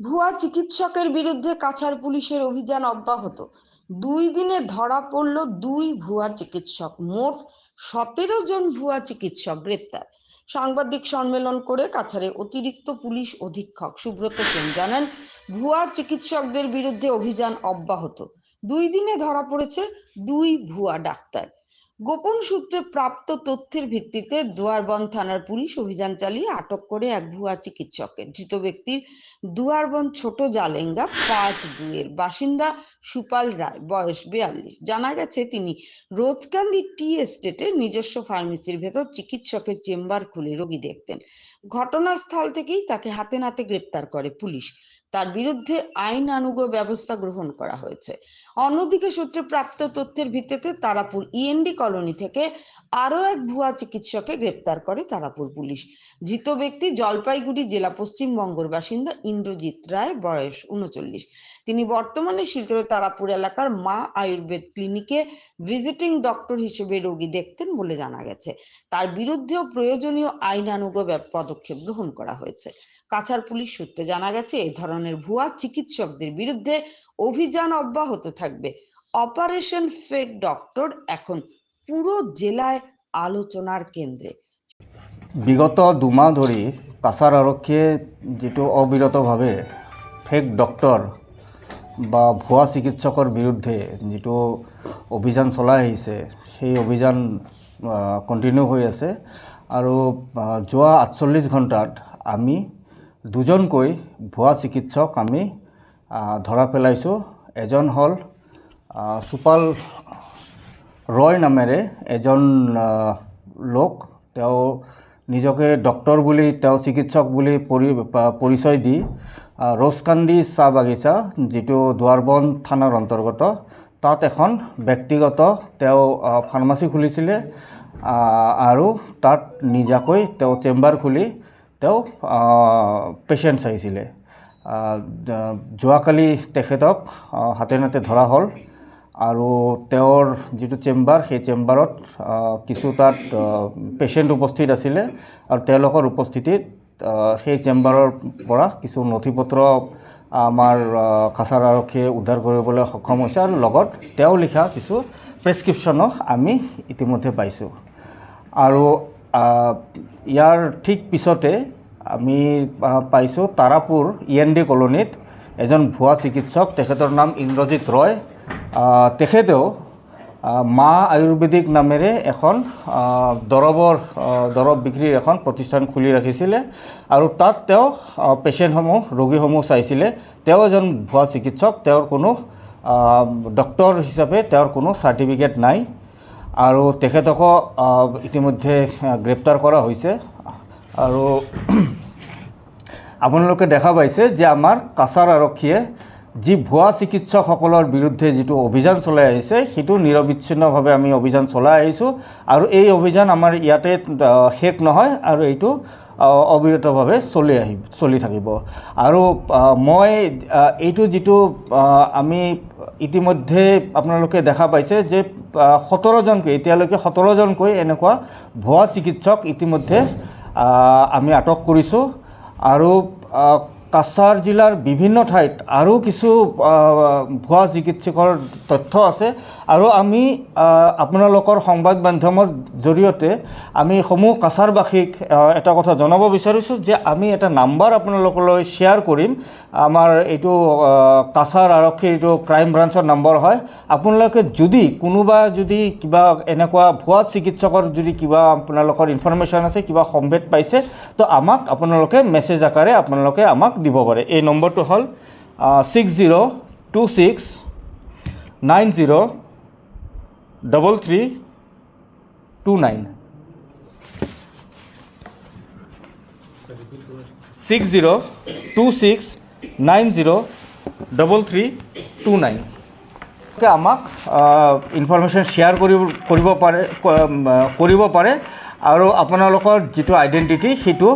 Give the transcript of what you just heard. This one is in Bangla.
ভুয়া চিকিৎসকের বিরুদ্ধে কাছাড় পুলিশের অভিযান অব্যাহত। দুই দিনে ধরা পড়ল দুই ভুয়া চিকিৎসক, মোট সতেরো জন ভুয়া চিকিৎসক গ্রেপ্তার। সাংবাদিক সম্মেলন করে কাছাড়ে অতিরিক্ত পুলিশ অধীক্ষক সুব্রত সেন জানান, ভুয়া চিকিৎসকদের বিরুদ্ধে অভিযান অব্যাহত। দুই দিনে ধরা পড়েছে দুই ভুয়া ডাক্তার। গোপন সূত্রে প্রাপ্ত তথ্যের ভিত্তিতে দুয়ারবন থানার পুলিশ অভিযান চালিয়ে আটক করে এক ভুয়া চিকিৎসককে। ধৃত ব্যক্তির দুয়ারবন ছোট জালেঙ্গা পার্ট দুয়ের বাসিন্দা সুপাল রায়, বয়স বিয়াল্লিশ। জানা গেছে তিনি রোজকান্দি টি এস্টেটে নিজস্ব ফার্মেসির ভেতর চিকিৎসকের চেম্বার খুলে রোগী দেখতেন। ঘটনাস্থল থেকেই তাকে হাতে নাতে গ্রেপ্তার করে পুলিশ। তার বিরুদ্ধে আইনানুগ ব্যবস্থা গ্রহণ করা হয়েছে। অন্যদিকে সূত্রে প্রাপ্ত তথ্যের ভিত্তিতে তারাপুর ইএনডি কলোনি থেকে আরও এক ভুয়া চিকিৎসককে গ্রেপ্তার করে তারাপুর পুলিশ। ধৃত ব্যক্তি জলপাইগুড়ি জেলা পশ্চিমবঙ্গের বাসিন্দা ইন্দ্রজিৎ রায়, বয়স উনচল্লিশ। তিনি বর্তমানে শিলচর তারাপুর এলাকার মা আয়ুর্বেদ ক্লিনিকে ভিজিটিং ডক্টর হিসেবে রোগী দেখতেন বলে জানা গেছে। তার বিরুদ্ধেও প্রয়োজনীয় আইনানুগ পদক্ষেপ গ্রহণ করা হয়েছে। কাছাড় পুলিশ সূত্রে জানা গেছে, এ ধরনের ভুয়া চিকিৎসকদের বিরুদ্ধে অভিযান অব্যাহত থাকবে। অপারেশন ফেক ডক্টর এখন পুরো জেলায় আলোচনার কেন্দ্রে। বিগত দুমাহ ধৰি কাছাৰ আৰক্ষীয়ে যিটো অবিৰতভাৱে ফেক ডক্টৰ বা ভুৱা চিকিৎসকৰ বিৰুদ্ধে যিটো অভিযান চলাই আহিছে, সেই অভিযান কণ্টিনিউ হৈ আছে। আৰু যোৱা আঠচল্লিছ ঘণ্টাত আমি দুজনকৈ ভুৱা চিকিৎসক আমি ধৰা পেলাইছোঁ। এজন হ'ল সুপাল ৰয় নামেৰে এজন লোক। তেওঁ নিজকে ডক্টৰ বুলি তেওঁ চিকিৎসক বুলি পৰি পৰিচয় দি ৰ'জকান্দি চাহ বাগিচা যিটো দুৱাৰবন থানাৰ অন্তৰ্গত তাত এখন ব্যক্তিগত তেওঁ ফাৰ্মাচী খুলিছিলে আৰু তাত নিজাকৈ তেওঁ চেম্বাৰ খুলি তেওঁ পেচেণ্ট চাইছিলে। যোৱাকালি তেখেতক হাতে নাতে ধৰা হ'ল আৰু তেওঁৰ যিটো চেম্বাৰ সেই চেম্বাৰত কিছু তাত পেচেণ্ট উপস্থিত আছিলে আৰু তেওঁলোকৰ উপস্থিতিত সেই চেম্বাৰৰ পৰা কিছু নথি পত্ৰ আমাৰ কাছাৰ আৰক্ষীয়ে উদ্ধাৰ কৰিবলৈ সক্ষম হৈছে আৰু লগত তেওঁ লিখা কিছু প্ৰেছক্ৰিপশ্যনো আমি ইতিমধ্যে পাইছোঁ। আৰু ইয়াৰ ঠিক পিছতে আমি পাইছোঁ তাৰাপুৰ ই এন ডি কলনীত এজন ভুৱা চিকিৎসক তেখেতৰ নাম ইন্দ্ৰজিৎ ৰয়। তেখেতেও মা আয়ুৰ্বেদিক নামেৰে এখন দৰৱৰ দৰৱ বিক্ৰীৰ এখন প্ৰতিষ্ঠান খুলি ৰাখিছিলে আৰু তাত তেওঁ পেচেণ্টসমূহ ৰোগীসমূহ চাইছিলে। তেওঁ এজন ভুৱা চিকিৎসক তেওঁৰ কোনো আহ, ডক্তৰ হিচাপে তেওঁৰ কোনো চাৰ্টিফিকেট নাই। আৰু তেখেতকো ইতিমধ্যে গ্ৰেপ্তাৰ কৰা হৈছে। আৰু আপোনালোকে দেখা পাইছে যে আমাৰ কাছাৰ আৰক্ষীয়ে যি ভুৱা চিকিৎসকসকলৰ বিৰুদ্ধে যিটো অভিযান চলাই আহিছে সেইটো নিৰবিচ্ছিন্নভাৱে আমি অভিযান চলাই আহিছোঁ আৰু এই অভিযান আমাৰ ইয়াতে আহ, শেষ নহয় আৰু এইটো আহ, অবিৰতভাৱে চলি আহিব চলি থাকিব। আৰু আহ, মই আহ, এইটো যিটো আহ, আমি ইতিমধ্যে আপোনালোকে দেখা পাইছে যে আহ, সোতৰজনকৈ এতিয়ালৈকে সোতৰজনকৈ এনেকুৱা ভুৱা চিকিৎসক ইতিমধ্যে আহ, আমি আটক কৰিছোঁ আৰু কাছাৰ জিলাৰ বিভিন্ন ঠাইত আৰু কিছু ভুৱা চিকিৎসকৰ তথ্য আছে আৰু আমি আপোনালোকৰ সংবাদ মাধ্যমৰ জৰিয়তে আমি সমূহ কাছাৰবাসীক এটা কথা জনাব বিচাৰিছোঁ যে আমি এটা নাম্বাৰ আপোনালোকলৈ শ্বেয়াৰ কৰিম। আমাৰ এইটো কাছাৰ আৰক্ষীৰ এইটো ক্ৰাইম ব্ৰাঞ্চৰ নম্বৰ হয়। আপোনালোকে যদি কোনোবা যদি কিবা এনেকুৱা ভুৱা চিকিৎসকৰ যদি কিবা আপোনালোকৰ ইনফৰমেশ্যন আছে, কিবা সম্ভেদ পাইছে, তো আমাক আপোনালোকে মেছেজ আকাৰে আপোনালোকে আমাক দিব পাৰে। এই নম্বৰটো হ'ল six zero' two six nine zero' double three two nine six zero' two six nine zero' double three two nine আমাক ইনফৰমেশ্যন শ্বেয়াৰ কৰিব কৰিব পাৰে কৰিব পাৰে আৰু আপোনালোকৰ যিটো আইডেণ্টিটি সেইটো